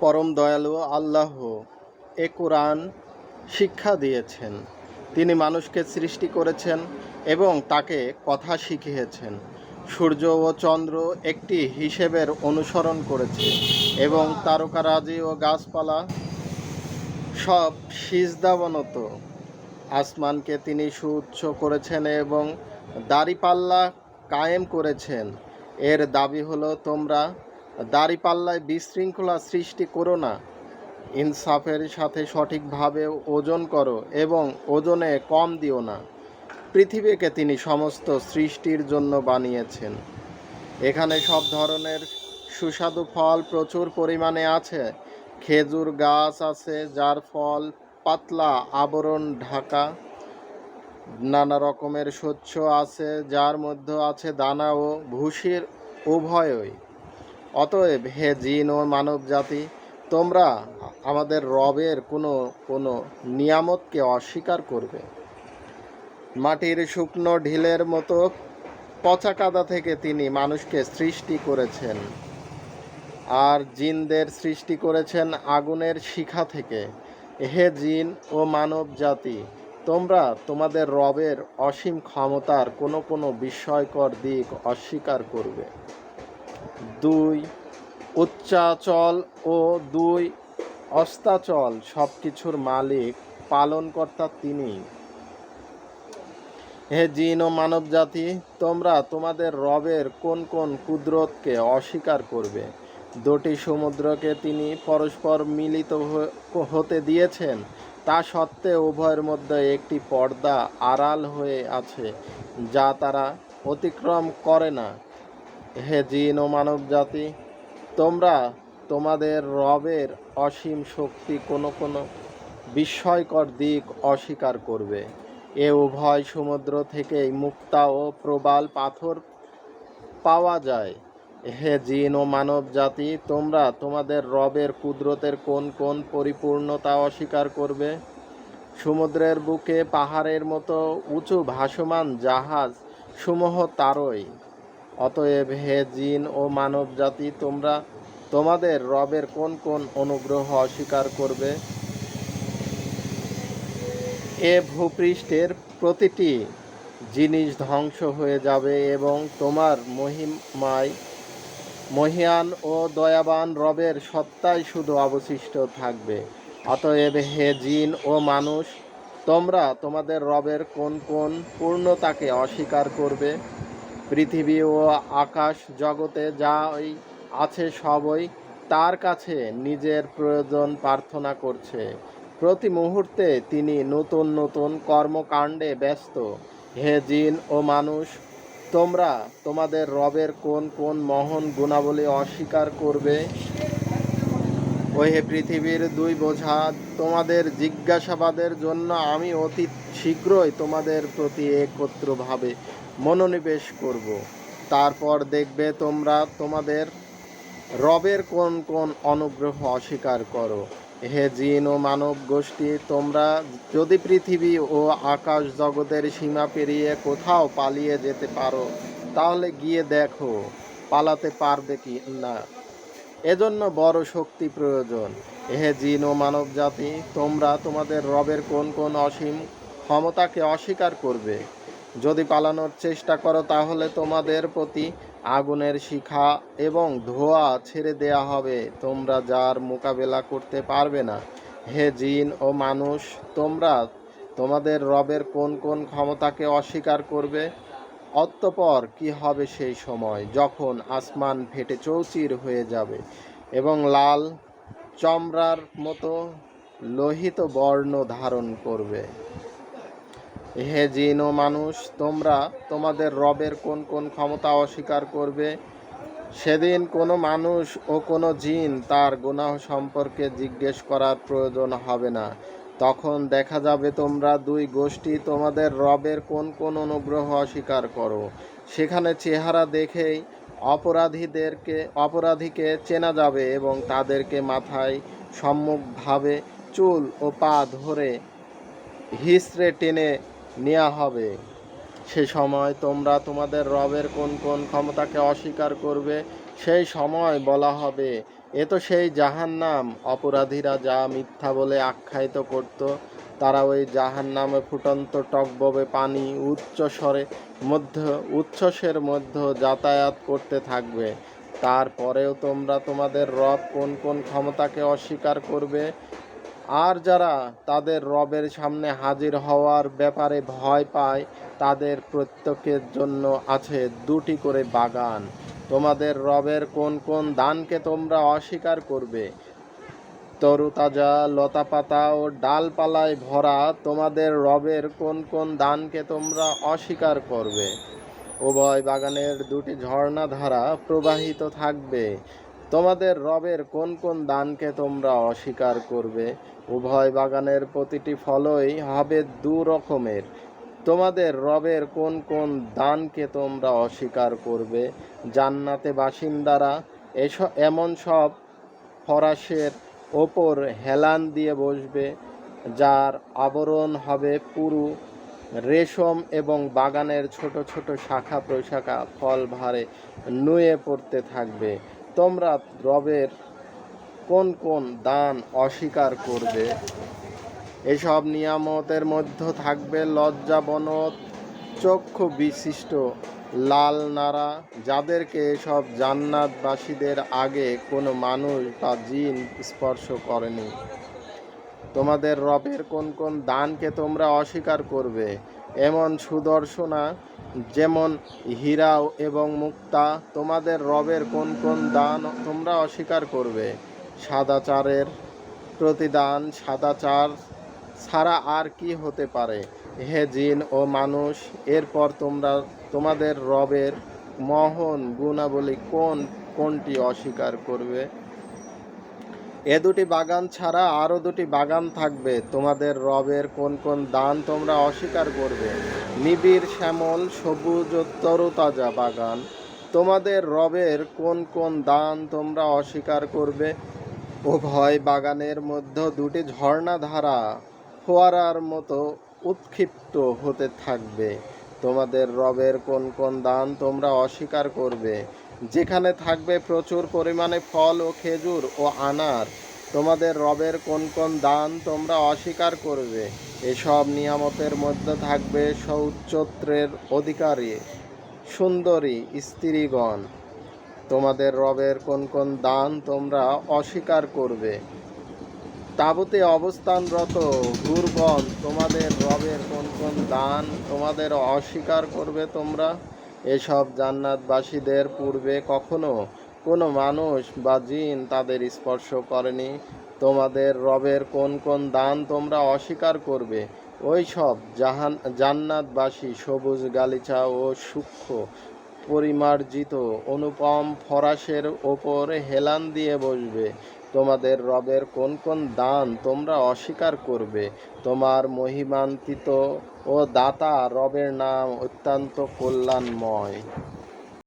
পরম দয়ালু আল্লাহ এ কোরআন শিক্ষা দিয়েছেন। তিনি মানুষকে সৃষ্টি করেছেন এবং তাকে কথা শিখিয়েছেন। সূর্য ও চন্দ্র একটি হিসেবের অনুসরণ করেছে এবং তারকারাজি ও গাছপালা সব সিজদাবনত। আসমানকে তিনি সুউচ্চ করেছেন এবং দাড়িপাল্লা কায়েম করেছেন। এর দাবি হলো, তোমরা দাড়িপাল্লায় বিশৃঙ্খলা সৃষ্টি করো না। ইনসাফের সাথে সঠিকভাবে ওজন করো এবং ওজনে কম দিও না। পৃথিবীকে তিনি সমস্ত সৃষ্টির জন্য বানিয়েছেন। এখানে সব ধরনের সুস্বাদু ফল প্রচুর পরিমাণে আছে। খেজুর গাছ আছে, যার ফল পাতলা আবরণ ঢাকা। নানা রকমের শস্য আছে, যার মধ্যে আছে দানা ও ভুসির উভয়ই। অতএব হে জিন ও মানব জাতি, তোমরা আমাদের রবের কোনো কোনো নিয়ামতকে অস্বীকার করবে। মাটির শুকনো ঢিলের মতো পচা কাদা থেকে তিনি মানুষকে সৃষ্টি করেছেন। আর জিনদের সৃষ্টি করেছেন আগুনের শিখা থেকে। হে জিন ও মানব জাতি, তোমরা তোমাদের রবের অসীম ক্ষমতার কোনো কোনো বিস্ময়কর দিক অস্বীকার করবে। দুই, উচ্চাচল ও দুই, অস্তাচল সব কিছুর মালিক পালনকর্তা তিনি। হে জিন ও মানব জাতি, তোমরা তোমাদের রবের কোন কোন কুদরতকে অস্বীকার করবে? দুটি সমুদ্রকে তিনি পরস্পর মিলিত হতে দিয়েছেন। তা সত্ত্বেও উভয়ের মধ্যে একটি পর্দা আড়াল হয়ে আছে, যা তারা অতিক্রম করে না। হে জিন ও মানব জাতি, তোমরা তোমাদের রবের অসীম শক্তি কোনো কোনো বিস্ময়কর দিক অস্বীকার করবে। এ উভয় সমুদ্র থেকেই মুক্তা ও প্রবাল পাথর পাওয়া যায়। হে জিন ও মানব জাতি, তোমরা তোমাদের রবের কুদরতের কোন কোন পরিপূর্ণতা অস্বীকার করবে? সমুদ্রের বুকে পাহাড়ের মতো উঁচু ভাসমান জাহাজ সমূহ তারই। অতএব হে জিন ও মানব জাতি, তোমরা তোমাদের রবের কোন কোন অনুগ্রহ অস্বীকার করবে? এ ভূপৃষ্ঠের প্রতিটি জিনিস ধ্বংস হয়ে যাবে এবং তোমার মহিমায় মহিয়ান ও দয়াবান রবের সত্তাই শুধু অবশিষ্ট থাকবে। অতএব হে জিন ও মানুষ, তোমরা তোমাদের রবের কোন কোন পূর্ণতাকে অস্বীকার করবে? পৃথিবী ও আকাশ জগতে যা ওই আছে সবই তার কাছে নিজের প্রয়োজন প্রার্থনা করছে। প্রতি মুহূর্তে তিনি নতুন নতুন কর্মকাণ্ডে ব্যস্ত। হে জিন ও মানুষ, তোমরা তোমাদের রবের কোন কোন মহান গুণাবলী অস্বীকার করবে? ওই হে পৃথিবীর দুই বোঝা, তোমাদের জিজ্ঞাসাবাদের জন্য আমি অতি শীঘ্রই তোমাদের প্রতি একত্রভাবে মনোনিবেশ করব। তারপর দেখবে তোমরা তোমাদের রবের কোন কোন অনুগ্রহ অস্বীকার করো। হে জিন ও মানব গোষ্ঠী, তোমরা যদি পৃথিবী ও আকাশ জগতের সীমা পেরিয়ে কোথাও পালিয়ে যেতে পারো, তাহলে গিয়ে দেখো, পালাতে পারবে কি না। এজন্য বড় শক্তি প্রয়োজন। হে জিন ও মানব জাতি, তোমরা তোমাদের রবের কোন কোন অসীম ক্ষমতাকে অস্বীকার করবে। যদি পালানোর চেষ্টা করো, তাহলে তোমাদের প্রতি আগুনের শিখা এবং ধোঁয়া ছেড়ে দেয়া হবে। তোমরা যার মোকাবেলা করতে পারবে না, হে জিন ও মানুষ, তোমরা তোমাদের রবের কোন কোন ক্ষমতাকে অস্বীকার করবে? অতঃপর কি হবে সেই সময় যখন আসমান ফেটে চৌচির হয়ে যাবে এবং লাল চমড়ার মতো লোহিত বর্ণ ধারণ করবে? হে জিন ও মানুষ, তোমরা তোমাদের রবের কোন কোন ক্ষমতা অস্বীকার করবে? সেদিন কোনো মানুষ ও কোনো জিন তার গুনাহ সম্পর্কে জিজ্ঞেস করার প্রয়োজন হবে না। তখন দেখা যাবে তোমরা দুই গোষ্ঠী তোমাদের রবের কোন কোন অনুগ্রহ অস্বীকার করো। সেখানে চেহারা দেখেই অপরাধীদেরকে, অপরাধীকে চেনা যাবে এবং তাদেরকে মাথায় সম্মুখভাবে চুল ও পা ধরে হিসড়ে টেনে নেওয়া হবে। সে সময় তোমরা তোমাদের রবের কোন কোন ক্ষমতাকে অস্বীকার করবে, সেই সময় বলা হবে, এ তো সেই জাহান্নাম। অপরাধীরা যা মিথ্যা বলে আখ্যায়িত করত, তারা ওই জাহান্নামে ফুটন্ত টকববে পানি উচ্চ স্বরে মধ্য উচ্ছ্বাসের মধ্যে যাতায়াত করতে থাকবে। তারপরেও তোমরা তোমাদের রব কোন কোন ক্ষমতাকে অস্বীকার করবে আর যারা তাদের রবের সামনে হাজির হওয়ার ব্যাপারে ভয় পায়, তাদের প্রত্যেকের জন্য আছে দুটি করে বাগান। তোমাদের রবের কোন কোন দানকে তোমরা অস্বীকার করবে? তরুতাজা লতাপাতা ও ডালপালায় ভরা তোমাদের রবের কোন কোন দানকে তোমরা অস্বীকার করবে? উভয় বাগানের দুটি ঝর্ণাধারা প্রবাহিত থাকবে। তোমাদের রবের কোন কোন দানকে তোমরা অস্বীকার করবে? উভয় বাগানের প্রতিটি ফলই হবে দু রকমের। তোমাদের রবের কোন কোন দানকে তোমরা অস্বীকার করবে? জান্নাতে বাসিন্দারা এসব এমন সব ফরাসের ওপর হেলান দিয়ে বসবে, যার আবরণ হবে পুরু, রেশম এবং বাগানের ছোট ছোট শাখা প্রশাখা ফল ভারে নুয়ে পড়তে থাকবে। তোমরা রবের কোন কোন দান অস্বীকার করবে? এসব নিয়ামতের মধ্যে থাকবে লজ্জাবনত চক্ষু বিশিষ্ট, লাল নারা যাদেরকে এসব জান্নাতবাসীদের আগে কোনো মানুষ বা জিন স্পর্শ করেনি। তোমাদের রবের কোন কোন দানকে তোমরা অস্বীকার করবে? এমন সুদর্শনা যেমন হীরা এবং মুক্তা, তোমাদের রবের কোন কোন দান তোমরা অস্বীকার করবে? সাদাচারের প্রতিদান সাদাচার ছাড়া আর কি হতে পারে? হে জিন ও মানুষ, এরপর তোমরা, তোমাদের রবের মহন গুণাবলী কোন কোনটি অস্বীকার করবে? এ দুটি বাগান ছাড়া আরও দুটি বাগান থাকবে। তোমাদের রবের কোন কোন দান তোমরা অস্বীকার করবে? নিবিড়, শ্যামল, সবুজ ও তরতাজা বাগান। তোমাদের রবের কোন কোন দান তোমরা অস্বীকার করবে? উভয় বাগানের মধ্যে দুটি ঝর্ণাধারা ফোয়ারার মতো উৎক্ষিপ্ত হতে থাকবে। তোমাদের রবের কোন কোন দান তোমরা অস্বীকার করবে? যেখানে থাকবে প্রচুর পরিমাণে ফল ও খেজুর ও আনার। তোমাদের রবের কোন কোন দান তোমরা অস্বীকার করবে? এসব নিয়ামতের মধ্যে থাকবে সৌচত্রের অধিকারী, সুন্দরী স্ত্রীগণ। তোমাদের রবের কোন কোন দান তোমরা অস্বীকার করবে? তাবুতে অবস্থানরত হুরগণ তোমাদের রবের কোন কোন দান তোমাদের অস্বীকার করবে তোমরা? এসব জান্নাতবাসীদের পূর্বে কখনো কোনো মানুষ বা জিন তাদের স্পর্শ করেনি। তোমাদের রবের কোন কোন দান তোমরা অস্বীকার করবে? ওই সব জাহান, জান্নাতবাসী সবুজ গালিচা ও সূক্ষ্ম পরিমার্জিত অনুপম ফরাসের ওপর হেলান দিয়ে বসবে। তোমাদের রবের কোন কোন দান তোমরা অস্বীকার করবে? তোমার মহিমান্তিত ও দাতা রবের নাম অত্যন্ত কল্যাণময়।